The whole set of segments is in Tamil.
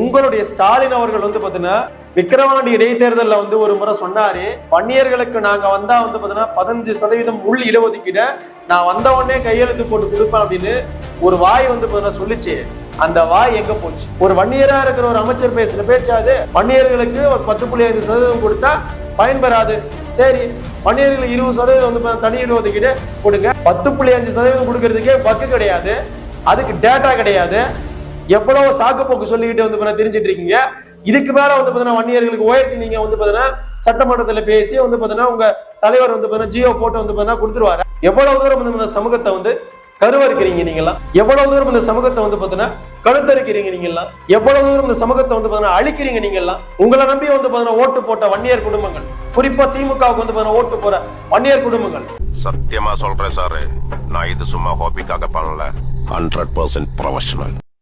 உங்களுடைய ஸ்டாலின் அவர்கள் வந்து பாத்தீங்கன்னா விக்கிரவாண்டி இடைத்தேர்தலில் வந்து ஒரு முறை சொன்னாரு. வன்னியர்களுக்கு நாங்க வந்தா வந்து பாத்தீங்கன்னா பதினஞ்சு சதவீதம் உள் இடஒதுக்கீட நான் வந்த உடனே கையெழுத்து போட்டு கொடுப்பேன் அப்படின்னு ஒரு வாய் வந்து பாத்தீங்கன்னா சொல்லிச்சு. அந்த வாய் எங்க போச்சு? ஒரு வன்னியரா இருக்கிற ஒரு அமைச்சர் பேசுற பேச்சாது வன்னியர்களுக்கு ஒரு பத்து புள்ளி ஐந்து சதவீதம் கொடுத்தா பயன்பெறாது. சரி வன்னியர்கள் இருபது சதவீதம் வந்து தனி இடஒதுக்கீடு கொடுங்க. பத்து புள்ளி அஞ்சு சதவீதம் கொடுக்கறதுக்கே பக்கு கிடையாது. அதுக்கு டேட்டா கிடையாது. எவ்வளவு சாக்கு போக்கு சொல்லிக்கிட்டு வந்து பார்த்தீங்கன்னா தெரிஞ்சிட்டு இருக்கீங்க இதுக்கு மேல வந்து பார்த்தீங்கன்னா வன்னியர்களுக்கு உயர்த்தி நீங்க வந்து பாத்தீங்கன்னா சட்டமன்றத்துல பேசி வந்து பாத்தீங்கன்னா உங்க தலைவர் வந்து பாத்தீங்கன்னா ஜியோ போட்டு வந்து பாத்தீங்கன்னா கொடுத்துருவாரு எவ்வளவு தூரம் வந்து இந்த சமூகத்தை வந்து கருவறுக்கிறீங்க நீங்களாம் எவ்வளவு தூரம் இந்த சமூகத்தை வந்து பாத்தீங்கன்னா கழுத்தறுக்கிறீங்க நீங்கெல்லாம் எவ்வளவு தூரம் இந்த சமூகத்தை வந்து பாத்தீங்கன்னா அழிக்கிறீங்க நீங்கெல்லாம் உங்களை நம்பி வந்து பாத்தீங்கன்னா ஓட்டு போட்ட வன்னியர் குடும்பங்கள் குறிப்பா திமுகவுக்கு வந்து பாத்தீங்கன்னா ஓட்டு போற வன்னியர் குடும்பங்கள் சத்தியமா சொல்றேன் சாரு நான் இது சும்மா ஹாபிக்காக பண்ணல ஹண்ட்ரட் பர்சன்ட் ப்ரொஃபஷனல்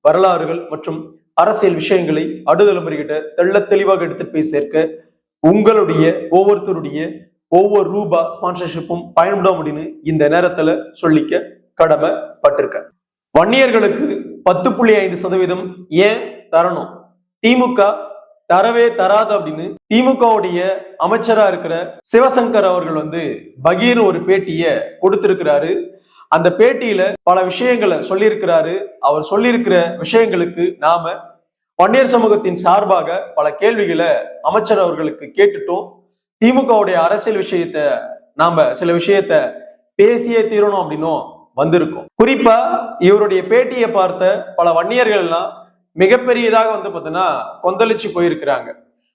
வரலாறுகள் மற்றும் அரசியல் விஷயங்களை அடுதலைமுறைகிட்ட தெள்ள தெளிவாக எடுத்துட்டு போய் சேர்க்க உங்களுடைய ஒவ்வொருத்தருடைய ஒவ்வொரு ரூபா ஸ்பான்சர்ஷிப்பும் பயன்படும் அப்படின்னு இந்த நேரத்துல சொல்லிக்க கடமைப்பட்டிருக்க. வன்னியர்களுக்கு பத்து புள்ளி ஐந்து சதவீதம் ஏன் தரணும்? திமுக தரவே தராது அப்படின்னு திமுகவுடைய அமைச்சரா இருக்கிற சிவசங்கர் அவர்கள் வந்து பகீர் ஒரு பேட்டிய கொடுத்திருக்கிறாரு. அந்த பேட்டியில பல விஷயங்களை சொல்லியிருக்கிறாரு. அவர் சொல்லியிருக்கிற விஷயங்களுக்கு நாம வன்னியர் சமூகத்தின் சார்பாக பல கேள்விகளை அமைச்சர் அவர்களுக்கு கேட்டுட்டோம். திமுகவுடைய அரசியல் விஷயத்த நாம சில விஷயத்த பேசியே தீரணும் அப்படின்னும் வந்திருக்கோம். குறிப்பா இவருடைய பேட்டியை பார்த்த பல வன்னியர்கள் எல்லாம் மிகப்பெரியதாக வந்து பார்த்தீங்கன்னா கொந்தளிச்சு போயிருக்கிறாங்க.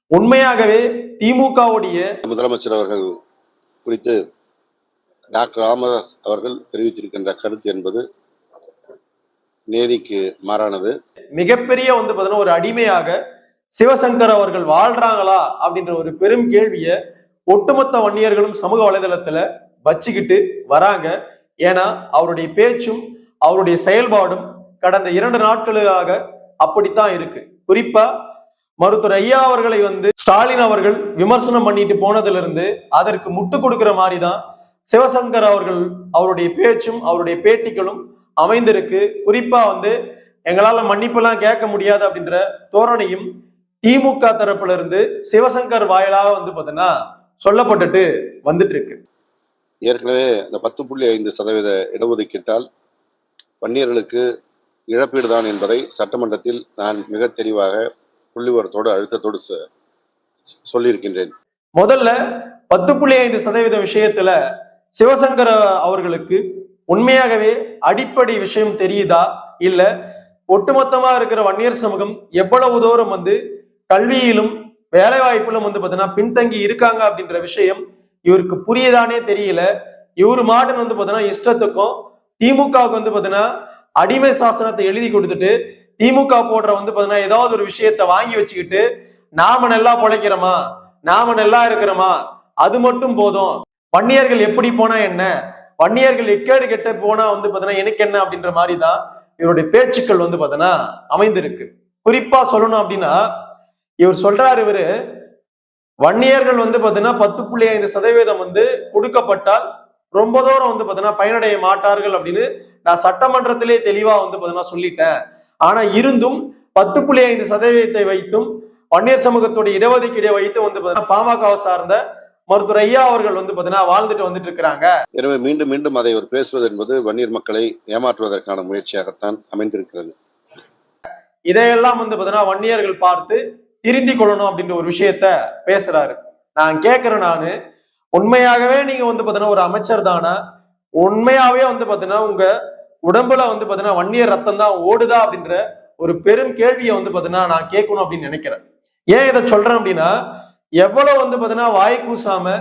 உண்மையாகவே திமுகவுடைய முதலமைச்சர் அவர்கள் குறித்து டாக்டர் ராமதாஸ் அவர்கள் தெரிவித்திருக்கின்ற கருத்து என்பது நேதிக்கு மாறானது. மிகப்பெரிய வந்து பார்த்தீங்கன்னா ஒரு அடிமையாக சிவசங்கர் அவர்கள் வாழ்றாங்களா அப்படின்ற ஒரு பெரும் கேள்வியை ஒட்டுமொத்த வன்னியர்களும் சமூக வலைதளத்துல வச்சுக்கிட்டு வராங்க. ஏன்னா அவருடைய பேச்சும் அவருடைய செயல்பாடும் கடந்த இரண்டு நாட்களாக அப்படித்தான் இருக்கு. குறிப்பா மருத்துவர் ஐயா அவர்களை வந்து ஸ்டாலின் அவர்கள் விமர்சனம் பண்ணிட்டு போனதுல இருந்து அதற்கு முட்டு கொடுக்கிற மாதிரி தான் சிவசங்கர் அவர்கள் அவருடைய பேச்சும் அவருடைய பேட்டிகளும் அமைந்திருக்கு. குறிப்பா வந்து எங்களால மன்னிப்பெல்லாம் கேட்க முடியாது அப்படின்ற தோரணையும் திமுக தரப்புல இருந்து சிவசங்கர் வாயிலாக வந்து பாத்தீங்கன்னா சொல்லப்பட்டுட்டு வந்துட்டு இருக்கு ஏற்கனவே இந்த பத்து புள்ளி ஐந்து சதவீத இடஒதுக்கீட்டால் வன்னியர்களுக்கு இழப்பீடு தான் என்பதை சட்டமன்றத்தில் நான் மிக தெளிவாக புள்ளிவரத்தோடு அழுத்தத்தோடு சொல்லியிருக்கின்றேன். முதல்ல பத்து புள்ளி ஐந்து சதவீத விஷயத்துல சிவசங்கர் அவர்களுக்கு உண்மையாகவே அடிப்படை விஷயம் தெரியுதா? இல்ல ஒட்டுமொத்தமா இருக்கிற வன்னியர் சமூகம் எவ்வளவு தூரம் வந்து கல்வியிலும் வேலை வாய்ப்பிலும் வந்து பாத்தீங்கன்னா பின்தங்கி இருக்காங்க அப்படின்ற விஷயம் இவருக்கு புரியுதானே தெரியல. இவர் மாடன் வந்து பாத்தீங்கன்னா இஷ்டத்துக்கும் திமுகவுக்கு வந்து பாத்தீங்கன்னா அடிமை சாசனத்தை எழுதி கொடுத்துட்டு திமுக போடுற வந்து பாத்தீங்கன்னா ஏதாவது ஒரு விஷயத்த வாங்கி வச்சுக்கிட்டு நாம நல்லா பொழைக்கிறோமா? நாம நல்லா இருக்கிறோமா? அது மட்டும் போதும். வன்னியர்கள் எப்படி போனா என்ன? வன்னியர்கள் எக்கேடு கெட்ட போனா வந்து பாத்தீங்கன்னா எனக்கு என்ன அப்படின்ற மாதிரி தான் இவருடைய பேச்சுக்கள் வந்து பாத்தீங்கன்னா அமைந்திருக்கு. குறிப்பா சொல்லணும் அப்படின்னா இவர் சொல்றாரு இவரு வன்னியர்கள் வந்து பாத்தீங்கன்னா பத்து புள்ளி ஐந்து சதவீதம் வந்து கொடுக்கப்பட்டால் ரொம்ப தூரம் வந்து பாத்தீங்கன்னா பயனடைய மாட்டார்கள் அப்படின்னு நான் சட்டமன்றத்திலே தெளிவா வந்து பாத்தீங்கன்னா சொல்லிட்டேன். ஆனா இருந்தும் பத்து புள்ளி ஐந்து சதவீதத்தை வைத்தும் வன்னியர் சமூகத்துடைய இடஒதுக்கீடை வைத்து வந்து பாத்தீங்கன்னா பாமகவை சார்ந்த மருத்துவர் ஐயா அவர்கள் வந்து பாத்தீங்கன்னா வாழ்ந்துட்டு வந்துட்டு இருக்கிறாங்க. எனவே மீண்டும் மீண்டும் அதை அவர் பேசுவது என்பது வன்னியர் மக்களை ஏமாற்றுவதற்கான முயற்சியாகத்தான் அமைந்திருக்கிறது. இதையெல்லாம் வந்து பாத்தீங்கன்னா வன்னியர்கள் பார்த்து திருந்தி கொள்ளணும் அப்படின்ற ஒரு விஷயத்த பேசுறாரு. நான் கேட்கிறேன் நானு உண்மையாகவே நீங்க வந்து பாத்தீங்கன்னா ஒரு அமைச்சர் தானா? உண்மையாவே வந்து பாத்தீங்கன்னா உங்க உடம்புல வந்து பாத்தீங்கன்னா வன்னியர் ரத்தம் தான் ஓடுதா அப்படின்ற ஒரு பெரும் கேள்வியை வந்து பாத்தீங்கன்னா நான் கேட்கணும் அப்படின்னு நினைக்கிறேன். ஏன் இதை சொல்றேன் அப்படின்னா எவ்வளவு வந்து பாத்தீங்கன்னா வாய் கூசாம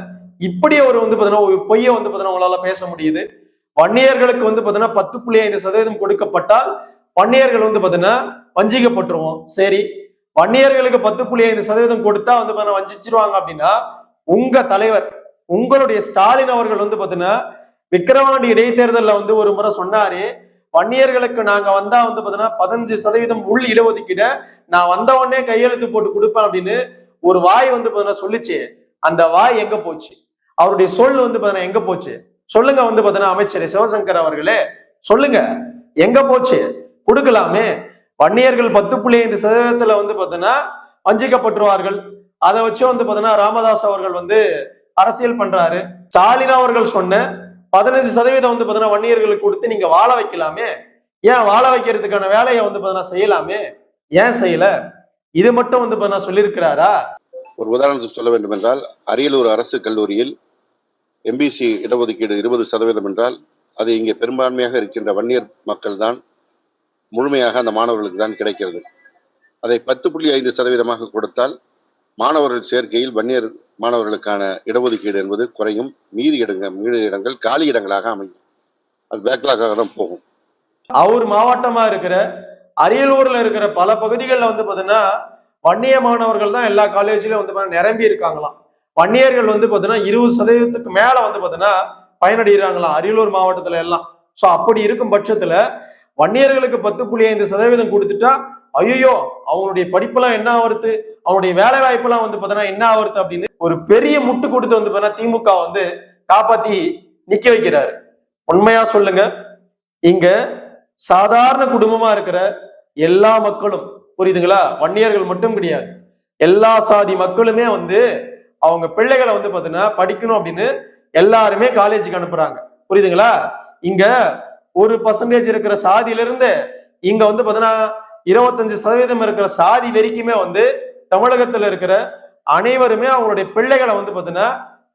இப்படி ஒரு வந்து பாத்தீங்கன்னா பொய்ய வந்து பாத்தீங்கன்னா உங்களால பேச முடியுது. வன்னியர்களுக்கு வந்து பாத்தீங்கன்னா பத்து புள்ளி ஐந்து சதவீதம் கொடுக்கப்பட்டால் வன்னியர்கள் வந்து பாத்தீங்கன்னா வஞ்சிக்கப்பட்டுருவோம். சரி வன்னியர்களுக்கு பத்து புள்ளி ஐந்து சதவீதம் கொடுத்தா வந்து பாத்தீங்கன்னா வஞ்சிச்சிருவாங்க அப்படின்னா உங்க தலைவர் உங்களுடைய ஸ்டாலின் அவர்கள் வந்து பாத்தீங்கன்னா விக்கிரவாண்டி இடைத்தேர்தலில் வந்து ஒரு முறை சொன்னாரு வன்னியர்களுக்கு நாங்க வந்தா வந்து பாத்தீங்கன்னா பதினஞ்சு சதவீதம் உள் இடஒதுக்கீட நான் வந்த உடனே கையெழுத்து போட்டு கொடுப்பேன் அப்படின்னு ஒரு வாய் வந்து பாத்தீங்கன்னா சொல்லுச்சு அந்த வாய் எங்க போச்சு? அவருடைய சொல் வந்து பாத்தீங்கன்னா எங்க போச்சு? சொல்லுங்க வந்து பாத்தீங்கன்னா அமைச்சர் சிவசங்கர் அவர்களே சொல்லுங்க. எங்க போச்சு? கொடுக்கலாமே. வன்னியர்கள் பத்து புள்ளி ஐந்து சதவீதத்துல வந்து பாத்தீங்கன்னா வஞ்சிக்கப்பட்டுருவார்கள். அதை வச்சு வந்து பாத்தீங்கன்னா ராமதாஸ் அவர்கள் வந்து அரசியல் பண்றாரு. ஸ்டாலின் அவர்கள் சொன்ன பதினஞ்சு சதவீதம் வந்து பாத்தீங்கன்னா வன்னியர்களுக்கு கொடுத்து நீங்க வாழ வைக்கலாமே. ஏன் வாழ வைக்கிறதுக்கான வேலையை வந்து பாத்தீங்கன்னா செய்யலாமே? ஏன் செய்யல? இது மட்டும் வந்து பாத்தீங்கன்னா சொல்லியிருக்கிறாரா? ஒரு உதாரணத்துக்கு சொல்ல வேண்டும் என்றால் அரியலூர் அரசு கல்லூரியில் எம்பிசி இடஒதுக்கீடு இருபது சதவீதம் என்றால் அது இங்கே பெரும்பான்மையாக இருக்கின்ற வன்னியர் மக்கள் தான் முழுமையாக அந்த மாணவர்களுக்கு தான் கிடைக்கிறது. அதை பத்து புள்ளி ஐந்து சதவீதமாக கொடுத்தால் மாணவர்கள் சேர்க்கையில் வன்னியர் மாணவர்களுக்கான இடஒதுக்கீடு என்பது குறையும். மீதி இடங்கள் மீதி இடங்கள் காலி இடங்களாக அமையும். அது பேக்லாக்காக தான் போகும். அவர் மாவட்டமா இருக்கிற அரியலூர்ல இருக்கிற பல பகுதிகளில் வந்து பார்த்தீங்கன்னா வன்னிய மாணவர்கள் தான் எல்லா காலேஜ்லயும் வந்து நிரம்பி இருக்காங்களாம். வன்னியர்கள் வந்து பார்த்தீங்கன்னா இருபது சதவீதத்துக்கு மேல வந்து பார்த்தீங்கன்னா பயனடைகிறாங்களாம் அரியலூர் மாவட்டத்துல எல்லாம். ஸோ அப்படி இருக்கும் பட்சத்துல வன்னியர்களுக்கு பத்து புள்ளி ஐந்து சதவீதம் கொடுத்துட்டா ஐயோ அவங்களுடைய படிப்பெல்லாம் என்ன ஆவறது அவனுடைய வேலை வாய்ப்பெல்லாம் வந்து பார்த்தீங்கன்னா என்ன ஆவறது அப்படின்னு ஒரு பெரிய முட்டு கொடுத்து வந்து பார்த்தீங்கன்னா திமுக வந்து காப்பாத்தி நிக்க வைக்கிறாரு. உண்மையா சொல்லுங்க. இங்க சாதாரண குடும்பமா இருக்கிற எல்லா மக்களும் புரியுதுங்களா? வன்னியர்கள் மட்டும் கிடையாது. எல்லா சாதி மக்களுமே வந்து அவங்க பிள்ளைகளை வந்து பாத்தீங்கன்னா படிக்கணும் அப்படின்னு எல்லாருமே காலேஜுக்கு அனுப்புறாங்க. புரியுதுங்களா? இங்க ஒரு பர்சன்டேஜ் இருக்கிற சாதியில இருந்து இங்க வந்து பாத்தீங்கன்னா இருபத்தஞ்சு சதவீதம் இருக்கிற சாதி வரைக்குமே வந்து தமிழகத்துல இருக்கிற அனைவருமே அவங்களுடைய பிள்ளைகளை வந்து பாத்தீங்கன்னா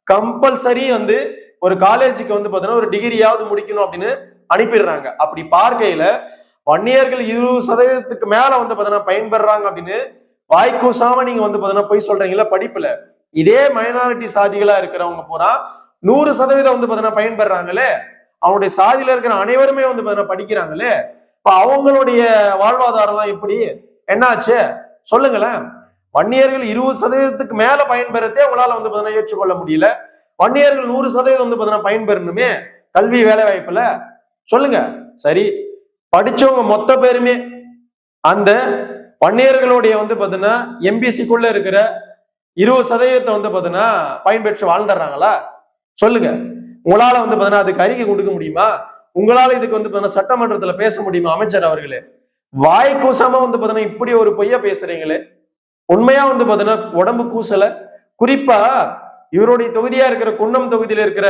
கம்பல்சரி வந்து ஒரு காலேஜுக்கு வந்து பாத்தீங்கன்னா ஒரு டிகிரியாவது முடிக்கணும் அப்படின்னு அனுப்பிடுறாங்க. அப்படி பார்க்கையில வன்னியர்கள் இருபது சதவீதத்துக்கு மேல வந்து பாத்தீங்கன்னா பயன்பெறாங்க அப்படின்னு வாய்க்கூசாம நீங்க வந்து பாத்தீங்கன்னா போய் சொல்றீங்களா படிப்புல. இதே மைனாரிட்டி சாதிகளா இருக்கிறவங்க போனா நூறு சதவீதம் வந்து பாத்தீங்கன்னா பயன்பெறாங்களே அவனுடைய சாதியில இருக்கிற அனைவருமே வந்து பாத்தீங்கன்னா படிக்கிறாங்களே இப்ப அவங்களுடைய வாழ்வாதாரம்லாம் எப்படி என்னாச்சு? சொல்லுங்களேன். வன்னியர்கள் இருபது சதவீதத்துக்கு மேல பயன்பெறத்தே உங்களால வந்து பாத்தீங்கன்னா ஏற்றுக்கொள்ள முடியல. வன்னியர்கள் நூறு சதவீதம் வந்து பாத்தீங்கன்னா பயன்பெறணுமே. கல்வி வேலை வாய்ப்புல சொல்லுங்க. சரி படிச்சவங்க மொத்த பேருமே அந்த வன்னியர்களுடைய வந்து பாத்தீங்கன்னா எம்பிசிக்குள்ள இருக்கிற இருபது சதவீதத்தை வந்து பாத்தீங்கன்னா பயன்பெற்று வாழ்ந்துடுறாங்களா? சொல்லுங்க. உங்களால வந்து பாத்தீங்கன்னா அதுக்கு அறிக்கை கொடுக்க முடியுமா? உங்களால இதுக்கு வந்து பாத்தீங்கன்னா சட்டமன்றத்துல பேச முடியுமா அமைச்சர் அவர்களே? வாய் கூசாம வந்து பாத்தீங்கன்னா இப்படி ஒரு பொய்யா பேசுறீங்களே? உண்மையா வந்து பாத்தீங்கன்னா உடம்பு கூசல? குறிப்பா இவருடைய தொகுதியா இருக்கிற குன்னம் தொகுதியில இருக்கிற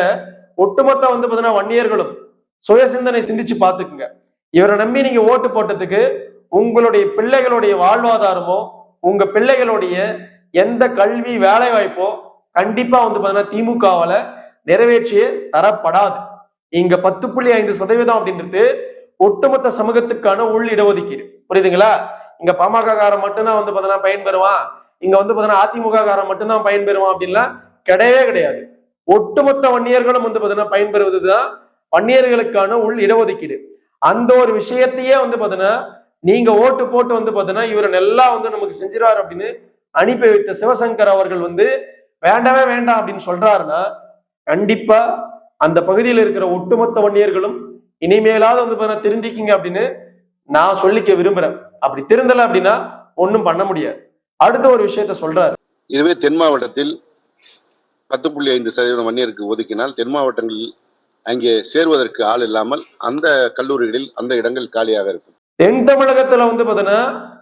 ஒட்டுமொத்த வந்து பாத்தீங்கன்னா வன்னியர்களும் சுய சிந்தனை சிந்திச்சு பார்த்துக்குங்க. இவரை நம்பி நீங்க ஓட்டு போட்டதுக்கு உங்களுடைய பிள்ளைகளுடைய வாழ்வாதாரமோ உங்க பிள்ளைகளுடைய எந்த கல்வி வேலை வாய்ப்போ கண்டிப்பா வந்து பாத்தீங்கன்னா திமுகவால நிறைவேற்றியே தரப்படாது. இங்க பத்து புள்ளி ஐந்து சதவீதம் அப்படின்றது ஒட்டுமொத்த சமூகத்துக்கான உள் இடஒதுக்கீடு. புரியுதுங்களா? இங்க பாமக காரன் மட்டும்தான் வந்து பாத்தீங்கன்னா பயன்பெறுவான் இங்க வந்து பாத்தீங்கன்னா அதிமுக காரன் மட்டும்தான் பயன்பெறுவான் அப்படின்லாம் கிடையவே கிடையாது. ஒட்டுமொத்த வன்னியர்களும் வந்து பாத்தீங்கன்னா பயன்பெறுவதுதான் வன்னியர்களுக்கான உள் இடஒதுக்கீடு. அந்த ஒரு விஷயத்தையே வந்து பாத்தீங்கன்னா நீங்க ஓட்டு போட்டு வந்து பாத்தீங்கன்னா இவர் நல்லா வந்து நமக்கு செஞ்சிடாரு அப்படின்னு அனுப்பி வைத்த சிவசங்கர் அவர்கள் வந்து வேண்டவே வேண்டாம் அப்படின்னு சொல்றாருன்னா கண்டிப்பா அந்த பகுதியில் இருக்கிற ஒட்டுமொத்த வன்னியர்களும் இனிமேலாவது வந்து பாத்தீங்கன்னா திருந்திக்கிங்க அப்படின்னு நான் சொல்லிக்க விரும்புறேன். அப்படி திருந்தல அப்படின்னா ஒன்றும் பண்ண முடியாது. அடுத்த ஒரு விஷயத்த சொல்றாரு. இதுவே தென் மாவட்டத்தில் பத்து புள்ளி ஐந்து சதவீதம் வன்னியருக்கு ஒதுக்கினால் தென் மாவட்டங்களில் அங்கே சேருவதற்கு ஆள் இல்லாமல் அந்த கல்லூரிகளில் அந்த இடங்கள் காலியாக இருக்கும். தென் தமிழகத்துல வந்து பாத்தீங்கன்னா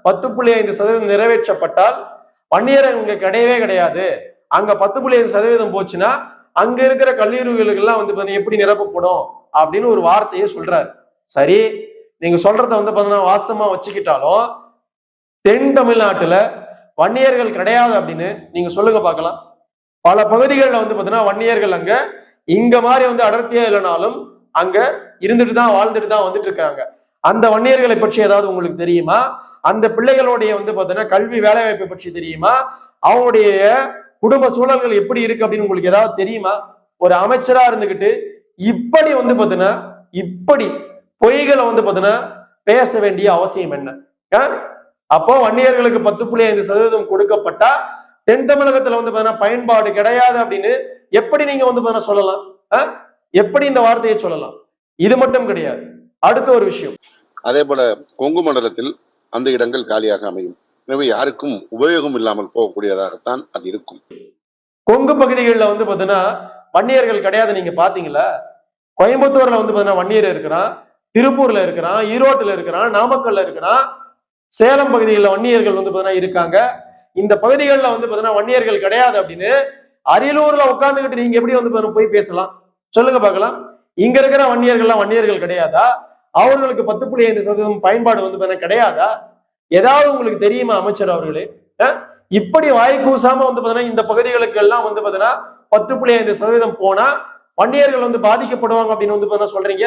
பத்து புள்ளி ஐந்து சதவீதம் நிறைவேற்றப்பட்டால் வன்னியர் இங்க கிடையவே கிடையாது. அங்க பத்து புள்ளி ஐந்து சதவீதம் போச்சுன்னா அங்க இருக்கிற கல்லூரிகளுக்கு எல்லாம் வந்து பாத்தீங்கன்னா எப்படி நிரப்பப்படும் அப்படின்னு ஒரு வார்த்தையை சொல்றாரு. சரி நீங்க சொல்றத வந்து பாத்தீங்கன்னா வாஸ்தமா வச்சுக்கிட்டாலும் தென் தமிழ்நாட்டுல வன்னியர்கள் கிடையாது அப்படின்னு நீங்க சொல்லுங்க பார்க்கலாம். பல பகுதிகளில் வந்து பாத்தீங்கன்னா வன்னியர்கள் அங்க இங்க மாதிரி வந்து அடர்த்தியா இல்லைனாலும் அங்க இருந்துட்டு தான் வாழ்ந்துட்டு தான் வந்துட்டு இருக்காங்க. அந்த வன்னியர்களை பற்றி ஏதாவது உங்களுக்கு தெரியுமா? அந்த பிள்ளைகளுடைய வந்து பார்த்தீங்கன்னா கல்வி வேலைவாய்ப்பை பற்றி தெரியுமா? அவங்களுடைய குடும்ப சூழல்கள் எப்படி இருக்கு அப்படின்னு உங்களுக்கு ஏதாவது தெரியுமா? ஒரு அமைச்சரா இருந்துகிட்டு இப்படி வந்து பார்த்தீங்கன்னா இப்படி பொய்களை வந்து பார்த்தீங்கன்னா பேச வேண்டிய அவசியம் என்ன? ஆ? அப்போ வன்னியர்களுக்கு பத்து புள்ளி ஐந்து சதவீதம் கொடுக்கப்பட்டா தென் தமிழகத்துல வந்து பார்த்தீங்கன்னா பயன்பாடு கிடையாது அப்படின்னு எப்படி நீங்க வந்து பாத்தீங்கன்னா சொல்லலாம்? எப்படி இந்த வார்த்தையை சொல்லலாம்? இது மட்டும் கிடையாது. அடுத்த ஒரு விஷயம். அதே போல கொங்கு மண்டலத்தில் அந்த இடங்கள் காலியாக அமையும். எனவே யாருக்கும் உபயோகம் இல்லாமல் போகக்கூடியதாகத்தான் அது இருக்கும். கொங்கு பகுதிகளில் வந்து பாத்தீங்கன்னா வன்னியர்கள் கிடையாது. நீங்க பாத்தீங்களா? கோயம்புத்தூர்ல வந்து பாத்தீங்கன்னா வன்னியர் இருக்கிறான் திருப்பூர்ல இருக்கிறான் ஈரோட்டுல இருக்கிறான் நாமக்கல்ல இருக்கிறான். சேலம் பகுதிகளில் வன்னியர்கள் வந்து பாத்தீங்கன்னா இருக்காங்க. இந்த பகுதிகளில் வந்து பாத்தீங்கன்னா வன்னியர்கள் கிடையாது அப்படின்னு அரியலூர்ல உட்கார்ந்துகிட்டு நீங்க எப்படி வந்து போய் பேசலாம்? சொல்லுங்க பார்க்கலாம். இங்க இருக்கிற வன்னியர்கள்லாம் வன்னியர்கள் கிடையாதா? அவர்களுக்கு பத்து புள்ளி ஐந்து சதவீதம் பயன்பாடு வந்து கிடையாதா? ஏதாவது உங்களுக்கு தெரியுமா அமைச்சர் அவர்களே? இப்படி வாய் கூசாம வந்து பாத்தீங்கன்னா இந்த பகுதிகளுக்கு எல்லாம் வந்து பாத்தீங்கன்னா பத்து புள்ளி ஐந்து சதவீதம் போனா வன்னியர்கள் வந்து பாதிக்கப்படுவாங்க அப்படின்னு வந்து பாத்தீங்கன்னா சொல்றீங்க.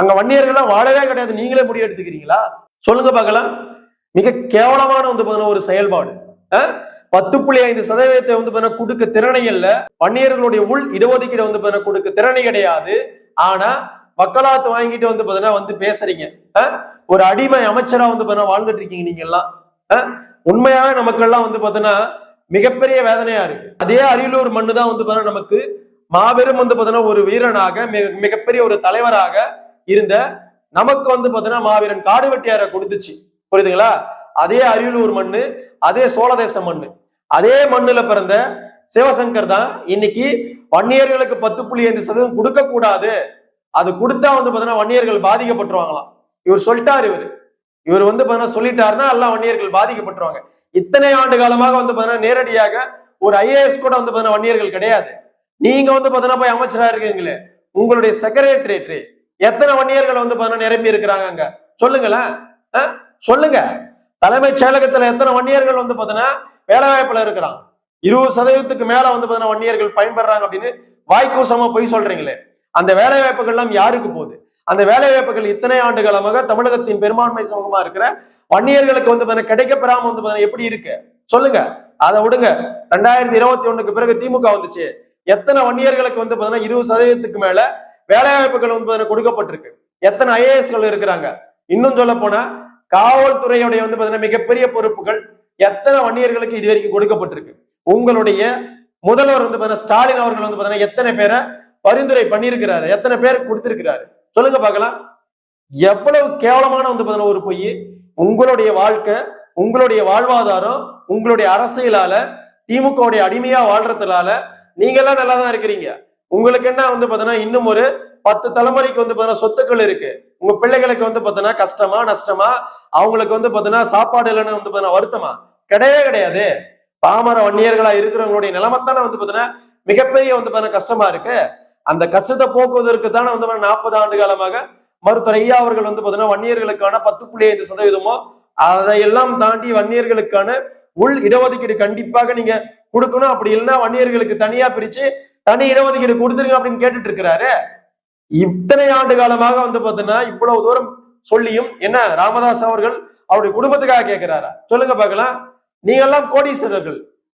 அங்க வன்னியர்கள்லாம் வாழவே கிடையாது. நீங்களே முடிவு எடுத்துக்கிறீங்களா? சொல்லுங்க பார்க்கலாம். மிக கேவலமான வந்து பாத்தீங்கன்னா ஒரு செயல்பாடு. பத்து புள்ளி ஐந்து சதவீதத்தை வந்து பார்த்தீங்கன்னா கொடுக்க திறனை இல்ல. வன்னியர்களுடைய உள் இடஒதுக்கீடு வந்து பார்த்தீங்கன்னா கொடுக்க திறனை கிடையாது. ஆனா வக்கலாத்து வாங்கிட்டு வந்து பாத்தீங்கன்னா வந்து பேசுறீங்க. ஒரு அடிமை அமைச்சரா வந்து பாத்தீங்கன்னா வாழ்ந்துட்டு இருக்கீங்க நீங்க எல்லாம் உண்மையாக உண்மையாவே நமக்கெல்லாம் வந்து பாத்தீங்கன்னா மிகப்பெரிய வேதனையா இருக்கு. அதே அரியலூர் மண்ணு தான் வந்து பார்த்தீங்கன்னா நமக்கு மாபெரும் வந்து பாத்தீங்கன்னா ஒரு வீரனாக மிக மிகப்பெரிய ஒரு தலைவராக இருந்த நமக்கு வந்து பாத்தீங்கன்னா மாவீரன் காடு வெட்டியார கொடுத்துச்சு. புரியுதுங்களா? அதே அரியலூர் மண்ணு அதே சோழதேச மண்ணு. அதே மண்ணுல பிறந்த சிவசங்கர் தான் இன்னைக்கு வன்னியர்களுக்கு பத்து புள்ளி ஐந்து சதவீதம் கொடுக்க கூடாது. அது கொடுத்தா வந்து பாத்தீங்கன்னா வன்னியர்கள் பாதிக்கப்பட்டுருவாங்களாம். இவர் சொல்லிட்டார் இவர். இவர் வந்து பாத்தீங்கன்னா சொல்லிட்டாருன்னா எல்லாம் வன்னியர்கள் பாதிக்கப்பட்டுருவாங்க. இத்தனை ஆண்டு காலமாக வந்து பாத்தீங்கன்னா நேரடியாக ஒரு ஐஏஎஸ் கூட வந்து பாத்தீங்கன்னா வன்னியர்கள் கிடையாது. நீங்க வந்து பாத்தீங்கன்னா போய் அமைச்சரா இருக்கீங்களே. உங்களுடைய செக்ரட்டரியேட் எத்தனை வன்னியர்கள் வந்து பாத்தீங்கன்னா நிரம்பி இருக்கிறாங்க அங்க? சொல்லுங்களேன். சொல்லுங்க. தலைமைச் செயலகத்துல எத்தனை வன்னியர்கள் வந்து பாத்தீங்கன்னா வேலை வாய்ப்புல இருக்கிறான். இருபது சதவீதத்துக்கு மேல வந்து பாத்தீங்கன்னா வன்னியர்கள் பயன்படுறாங்க அப்படின்னு வாய்க்கூசமா போய் சொல்றீங்களே. அந்த வேலை வாய்ப்புகள் எல்லாம் யாருக்கு போகுது? அந்த வேலை வாய்ப்புகள் இத்தனை ஆண்டு காலமாக தமிழகத்தின் பெரும்பான்மை சமூகமா இருக்கிற வன்னியர்களுக்கு வந்து பாத்தீங்கன்னா கிடைக்கப்பெறாம வந்து பாத்தீங்கன்னா எப்படி இருக்கு? சொல்லுங்க. அதை விடுங்க. ரெண்டாயிரத்தி இருபத்தி ஒண்ணுக்கு பிறகு திமுக வந்துச்சு. எத்தனை வன்னியர்களுக்கு வந்து பாத்தீங்கன்னா இருபது சதவீதத்துக்கு மேல வேலை வாய்ப்புகள் வந்து கொடுக்கப்பட்டிருக்கு. எத்தனை ஐஏஎஸ்கள் இருக்கிறாங்க? இன்னும் சொல்ல போனா காவல்துறையுடைய வந்து பாத்தீங்கன்னா மிகப்பெரிய பொறுப்புகள் எத்தனை வன்னியர்களுக்கு இது வரைக்கும் கொடுக்கப்பட்டிருக்கு? உங்களுடைய முதல்வர் வந்து பாத்தீங்கன்னா ஸ்டாலின் அவர்கள் வந்து பாத்தீங்கன்னா எத்தனை பேரை பரிந்துரை பண்ணியிருக்கிறாரு? எத்தனை பேர் கொடுத்திருக்கிறாரு? சொல்லுங்க பார்க்கலாம். எவ்வளவு கேவலமான வந்து பாத்தீங்கன்னா ஒரு பொய். உங்களுடைய வாழ்க்கை உங்களுடைய வாழ்வாதாரம் உங்களுடைய அரசியலால திமுகவுடைய அடிமையா வாழ்றதுனால நீங்க எல்லாம் நல்லா தான் இருக்கிறீங்க. உங்களுக்கு என்ன வந்து பாத்தீங்கன்னா இன்னும் ஒரு பத்து தலைமுறைக்கு வந்து பாத்தீங்கன்னா சொத்துக்கள் இருக்கு. உங்க பிள்ளைகளுக்கு வந்து பாத்தீங்கன்னா கஷ்டமா நஷ்டமா அவங்களுக்கு வந்து பாத்தீங்கன்னா சாப்பாடு இல்லைன்னு வந்து பாத்தீங்கன்னா வருத்தமா? கிடையவே கிடையாது. பாமர வன்னியர்களா இருக்கிறவங்களுடைய நிலைமைத்தானே வந்து பாத்தீங்கன்னா மிகப்பெரிய வந்து பாத்தீங்கன்னா கஷ்டமா இருக்கு. அந்த கஷ்டத்தை போக்குவதற்கு தானே வந்து நாற்பது ஆண்டு காலமாக மருத்துவர் ஐயா அவர்கள் வந்து பாத்தீங்கன்னா வன்னியர்களுக்கான பத்து புள்ளி ஐந்து சதவீதமோ அதையெல்லாம் தாண்டி வன்னியர்களுக்கான உள் இடஒதுக்கீடு கண்டிப்பாக நீங்க கொடுக்கணும். அப்படி இல்லைன்னா வன்னியர்களுக்கு தனியா பிரிச்சு தனி இடஒதுக்கீடு கொடுத்துருங்க அப்படின்னு கேட்டுட்டு இருக்கிறாரு. இத்தனை ஆண்டு காலமாக வந்து பாத்தீங்கன்னா இவ்வளவு தூரம் சொல்லியும் என்ன ராமதாஸ் அவர்கள் அவருடைய குடும்பத்துக்காக கேட்கிறாரா? சொல்லுங்க பார்க்கலாம். நீங்க எல்லாம் கோடீஸ்வரர்கள்.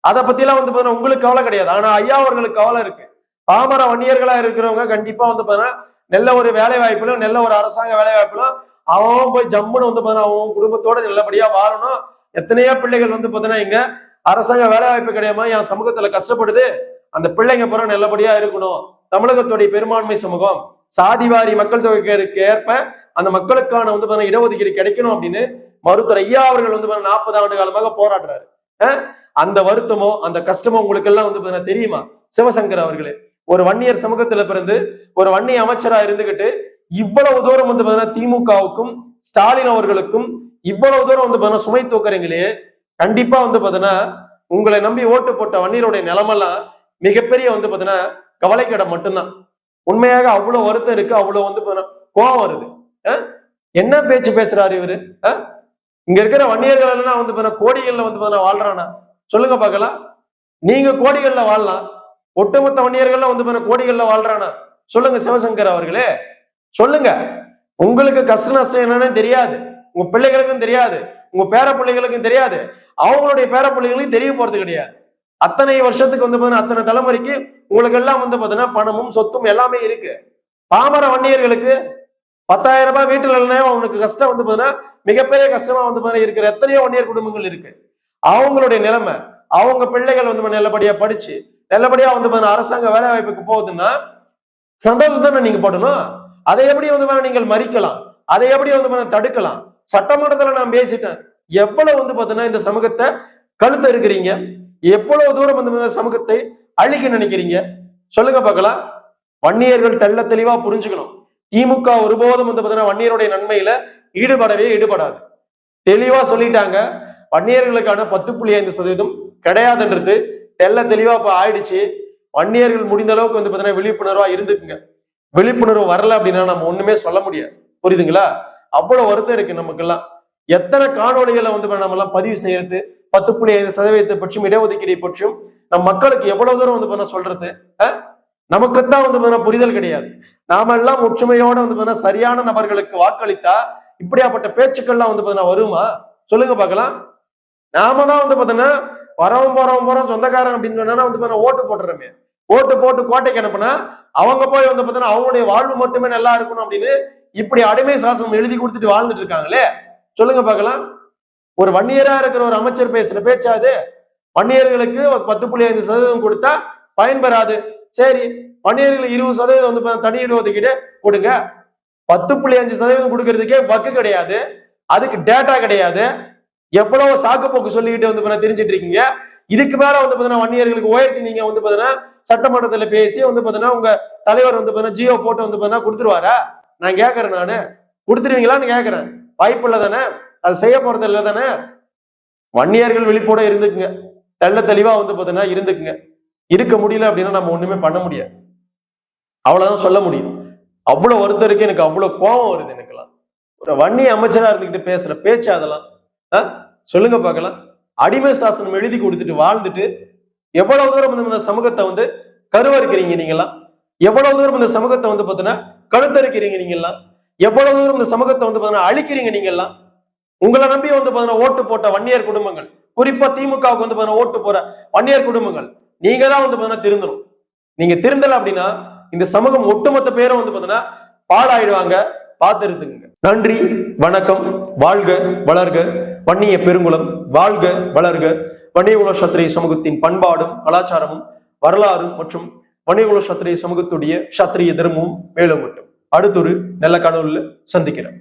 அதை பத்திலாம் வந்து பாத்தீங்கன்னா உங்களுக்கு கவலை கிடையாது. ஆனா ஐயா அவர்களுக்கு கவலை இருக்கு. பாமர வன்னியர்களா இருக்கிறவங்க கண்டிப்பா வந்து பாத்தீங்கன்னா நல்ல ஒரு வேலை வாய்ப்பிலும் நல்ல ஒரு அரசாங்க வேலை வாய்ப்பிலும் அவன் போய் ஜம்முன்னு வந்து பாத்தீங்கன்னா அவன் குடும்பத்தோட நல்லபடியா வாழணும். எத்தனையோ பிள்ளைகள் வந்து பாத்தீங்கன்னா இங்க அரசாங்க வேலை வாய்ப்பு கிடையாம என் சமூகத்துல கஷ்டப்படுது. அந்த பிள்ளைங்க பிறகு நல்லபடியா இருக்கணும். தமிழகத்துடைய பெரும்பான்மை சமூகம் சாதிவாரி மக்கள் தொகைக்கு ஏற்ப அந்த மக்களுக்கான வந்து பாத்தீங்கன்னா இடஒதுக்கீடு கிடைக்கணும் அப்படின்னு மருத்துவர் ஐயா அவர்கள் வந்து பாத்தீங்கன்னா நாற்பது ஆண்டு காலமாக போராடுறாரு. அந்த வருத்தமோ அந்த கஷ்டமோ உங்களுக்கு எல்லாம் வந்து பாத்தீங்கன்னா தெரியுமா? சிவசங்கர் அவர்களே ஒரு வன்னியர் சமூகத்துல பிறந்து ஒரு வன்னிய அமைச்சரா இருந்துகிட்டு இவ்வளவு தூரம் வந்து பாத்தீங்கன்னா திமுகவுக்கும் ஸ்டாலின் அவர்களுக்கும் இவ்வளவு தூரம் வந்து பாத்தீங்கன்னா சுமை தூக்குறீங்களே கண்டிப்பா வந்து பாத்தீங்கன்னா உங்களை நம்பி ஓட்டு போட்ட வன்னியருடைய நிலமெல்லாம் மிகப்பெரிய வந்து பாத்தீங்கன்னா கவலைக்கிடம் மட்டும்தான். உண்மையாக அவ்வளவு வருத்தம் இருக்கு அவ்வளவு வந்து பாத்தீங்கன்னா கோவம் வருது. என்ன பேச்சு பேசுறாரு இவரு? இங்க இருக்கிற வன்னியர்கள் எல்லாம் வந்து பாத்தீங்கன்னா கோடிகள்ல வந்து பாத்தீங்கன்னா வாழ்றானா? சொல்லுங்க பார்க்கலாம். நீங்க கோடிகள்ல வாழலாம். ஒட்டுமொத்த வன்னியர்கள்லாம் வந்து பாத்தீங்கன்னா கோடிகள்ல வாழ்றானா? சொல்லுங்க சிவசங்கர் அவர்களே. சொல்லுங்க. உங்களுக்கு கஷ்ட நஷ்டம் என்னன்னு தெரியாது. உங்க பிள்ளைகளுக்கும் தெரியாது. உங்க பேர பிள்ளைகளுக்கும் தெரியாது. அவங்களுடைய பேர பிள்ளைகளுக்கும் தெரிய போறது கிடையாது. அத்தனை வருஷத்துக்கு வந்து பாத்தீங்கன்னா அத்தனை தலைமுறைக்கு உங்களுக்கு எல்லாம் வந்து பாத்தீங்கன்னா பணமும் சொத்தும் எல்லாமே இருக்கு. பாமர வன்னியர்களுக்கு பத்தாயிரம் ரூபாய் வீட்டுல இல்லைன்னா அவனுக்கு கஷ்டம் வந்து பாத்தீங்கன்னா மிகப்பெரிய கஷ்டமா வந்து பாத்தீங்கன்னா இருக்கிற எத்தனையோ வன்னியர் குடும்பங்கள் இருக்கு. அவங்களுடைய நிலைமை அவங்க பிள்ளைகள் வந்து நல்லபடியா படிச்சு நல்லபடியா வந்து பாத்தீங்கன்னா அரசாங்க வேலை வாய்ப்புக்கு போகுதுன்னா சந்தோஷம் தானே நீங்க படணும்? அதை எப்படி வந்து நீங்கள் மறிக்கலாம்? அதை எப்படி வந்து தடுக்கலாம்? சட்டமன்றத்துல நான் பேசிட்டேன். எவ்வளவு வந்து பாத்தீங்கன்னா இந்த சமூகத்தை கழுத்த இருக்கிறீங்க எவ்வளவு தூரம் வந்து இந்த சமூகத்தை அழிக்க நினைக்கிறீங்க? சொல்லுங்க பார்க்கலாம். வன்னியர்கள் தெள்ள தெளிவா புரிஞ்சுக்கணும். திமுக ஒருபோதும் வந்து பார்த்தீங்கன்னா வன்னியருடைய நன்மையில ஈடுபடவே ஈடுபடாது. தெளிவா சொல்லிட்டாங்க. வன்னியர்களுக்கான பத்து புள்ளி ஐந்து சதவீதம் கிடையாதுன்றது தெல்ல தெளிவா இப்ப ஆயிடுச்சு. வன்னியர்கள் முடிந்த அளவுக்கு வந்து பாத்தீங்கன்னா விழிப்புணர்வா இருந்துக்குங்க. விழிப்புணர்வு வரல அப்படின்னா நம்ம ஒண்ணுமே சொல்ல முடியாது. புரியுதுங்களா? அவ்வளவு வருத்தம் இருக்கு நமக்கெல்லாம். எத்தனை காணொளிகளை வந்து நம்ம எல்லாம் பதிவு செய்யறது பத்து புள்ளி ஐந்து சதவீதத்தை பற்றியும் இடஒதுக்கீடை பற்றியும் நம் மக்களுக்கு எவ்வளவு தூரம் வந்து பண்ண சொல்றது அஹ்? நமக்குத்தான் வந்து பார்த்தீங்கன்னா புரிதல் கிடையாது. நாம எல்லாம் ஒற்றுமையோட வந்து பார்த்தீங்கன்னா சரியான நபர்களுக்கு வாக்களித்தா இப்படியாப்பட்ட பேச்சுக்கள்லாம் வந்து பார்த்தீங்கன்னா வருமா? சொல்லுங்க பார்க்கலாம். நாம தான் வந்து பாத்தீங்கன்னா வரவும் போறவன் போறோம் சொந்தக்காரன் அப்படின்னு சொன்னா வந்து பார்த்தீங்கன்னா ஓட்டு போட்டுறமே. ஓட்டு போட்டு கோட்டைக்கு அனுப்புனா அவங்க போய் வந்து பாத்தீங்கன்னா அவங்களுடைய வாழ்வு மட்டுமே நல்லா இருக்கணும் அப்படின்னு இப்படி அடிமை சாசனம் எழுதி கொடுத்துட்டு வாழ்ந்துட்டு இருக்காங்களே. சொல்லுங்க பார்க்கலாம். ஒரு வன்னியரா இருக்கிற ஒரு அமைச்சர் பேசுற பேச்சாது. வன்னியர்களுக்கு பத்து புள்ளி ஐந்து சதவீதம் கொடுத்தா பயன்பெறாது. சரி வன்னியர்கள் இருபது சதவீதம் வந்து பா- தனி இட கொடுங்க. பத்து புள்ளி அஞ்சு சதவீதம் கொடுக்கறதுக்கே பக்கு கிடையாது. அதுக்கு டேட்டா கிடையாது. எவ்வளவு சாக்கு போக்கு சொல்லிக்கிட்டு வந்து பார்த்தீங்கன்னா தெரிஞ்சிட்டு இருக்கீங்க. இதுக்கு மேல வந்து பாத்தீங்கன்னா வன்னியர்களுக்கு உயர்த்தி நீங்க வந்து பாத்தீங்கன்னா சட்டமன்றத்துல பேசி வந்து பாத்தீங்கன்னா உங்க தலைவர் வந்து பாத்தீங்கன்னா ஜியோ போட்டு வந்து பாத்தீங்கன்னா கொடுத்துருவாரா? நான் கேட்கறேன் நானு. கொடுத்துருவீங்களான்னு கேட்கறேன் வாய்ப்பு இல்லை தானே? அது செய்ய போறது இல்லை தானே? வன்னியர்கள் விழிப்போட இருந்துக்குங்க. தெள்ள தெளிவா வந்து பாத்தீங்கன்னா இருந்துக்குங்க. இருக்க முடியல அப்படின்னா நம்ம ஒண்ணுமே பண்ண முடியாது. அவ்வளவுதான் சொல்ல முடியும். அவ்வளவு ஒருத்தருக்கு இருக்கு எனக்கு அவ்வளவு கோபம் வருது எனக்குலாம் ஒரு வன்னி அமைச்சரா இருந்துகிட்டு பேசுற பேச்சு அதெல்லாம் ஆ? சொல்லுங்க பார்க்கலாம். அடிமை சாசனம் எழுதி கொடுத்துட்டு வாழ்ந்துட்டு எவ்வளவு தூரம் வந்து இந்த சமூகத்தை வந்து கருவறுக்கிறீங்க நீங்களாம் எவ்வளவு தூரம் இந்த சமூகத்தை வந்து பாத்தீங்கன்னா கழுத்தறுக்கிறீங்க நீங்களாம் எவ்வளவு தூரம் இந்த சமூகத்தை வந்து பாத்தீங்கன்னா அழிக்கிறீங்க நீங்களாம் உங்களை நம்பி வந்து பாத்தீங்கன்னா ஓட்டு போட்ட வன்னியர் குடும்பங்கள் குறிப்பா திமுகவுக்கு வந்து பாத்தீங்கன்னா ஓட்டு போற வன்னியர் குடும்பங்கள் நீங்க தான் வந்து பாத்தீங்கன்னா திருந்தணும். நீங்க திருந்தல அப்படின்னா இந்த சமூகம் ஒட்டுமொத்த பேரும் வந்து பாத்தீங்கன்னா பாழாயிடுவாங்க. பார்த்துருந்துங்க நன்றி வணக்கம் வாழ்க வளர்க வன்னிய பெருங்குளம் வாழ்க வளர்க. வன்னியகுல சத்திரிய சமூகத்தின் பண்பாடும் கலாச்சாரமும் வரலாறும் மற்றும் வன்னியகுல சத்திரிய சமூகத்துடைய சத்திரிய தர்மமும் மேலும் மட்டும் அடுத்தொரு நல்ல கனவுல சந்திக்கிறேன்.